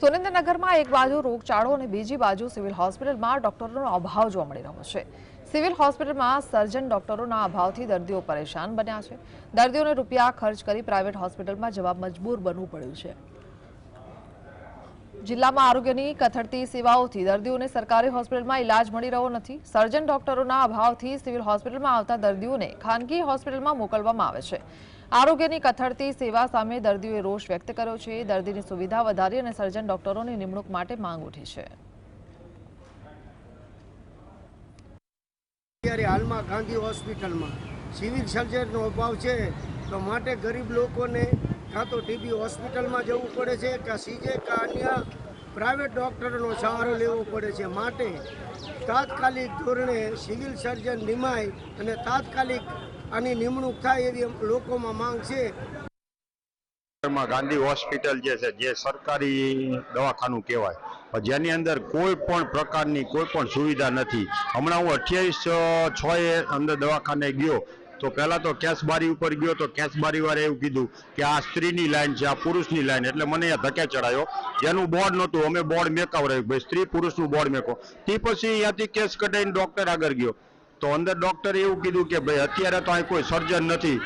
સુરેન્દ્રનગરમાં એક બાજુ રોગચાળો અને બીજી બાજુ સિવિલ હોસ્પિટલમાં ડોક્ટરોનો અભાવ જોવા મળી રહ્યો છે. સિવિલ હોસ્પિટલમાં સર્જન ડોક્ટરોના અભાવથી દર્દીઓ પરેશાન બન્યા છે. દર્દીઓને રૂપિયા ખર્ચ કરી પ્રાઇવેટ હોસ્પિટલમાં જવા મજબૂર બનવું પડ્યું છે. જિલ્લામાં આરોગ્યની કથળતી સેવાઓથી દર્દીઓને સરકારી હોસ્પિટલમાં ઇલાજ મળી રહ્યો નથી. સર્જન ડોક્ટરોના અભાવથી સિવિલ હોસ્પિટલમાં આવતા દર્દીઓને ખાનગી હોસ્પિટલમાં મોકલવામાં આવે છે. આરોગ્યની કથળતી સેવા સામે દર્દીઓએ રોષ વ્યક્ત કર્યો છે. દર્દીની સુવિધા વધારી અને સર્જન ડોક્ટરોની નિમણૂક માટે માંગ ઉઠી છે. અત્યારે હાલમાં ગાંધી હોસ્પિટલમાં સિવિલ સર્જનનો અભાવ છે, તો માટે ગરીબ લોકોને કાં તો ટીબી હોસ્પિટલમાં જવું પડે છે કે સીજે કે અન્ય પ્રાઇવેટ ડૉક્ટરનો સહારો લેવો પડે છે. માટે તાત્કાલિક ધોરણે સિવિલ સર્જન નિમાય અને તાત્કાલિક આની નિમણૂક થાય એવી લોકોમાં માંગ છે. ગાંધી હોસ્પિટલ જે છે, જે સરકારી દવાખાનું કહેવાય. જેની અંદર કોઈ પણ પ્રકારની કોઈ પણ સુવિધા નથી. હમણાં હું અઠ્યાવીસ છ એ અંદર દવાખાને ગયો. તો પહેલાં તો કેસબારી ઉપર ગયો તો કેસબારી વાળે એવું કીધું કે આ સ્ત્રીની લાઈન છે, આ પુરુષની લાઈન. એટલે મને અહીંયા ધકે ચડાયો. જેનું બોર્ડ નહોતું, અમે બોર્ડ મેકાવડાવ્યું ભાઈ, સ્ત્રી પુરુષનું બોર્ડ મેકો. તે પછી અહીંયાથી કેસ કઢાઈને ડૉક્ટર આગળ ગયો. તો અંદર ડૉક્ટરે એવું કીધું કે ભાઈ, અત્યારે તો અહીં કોઈ સર્જન નથી.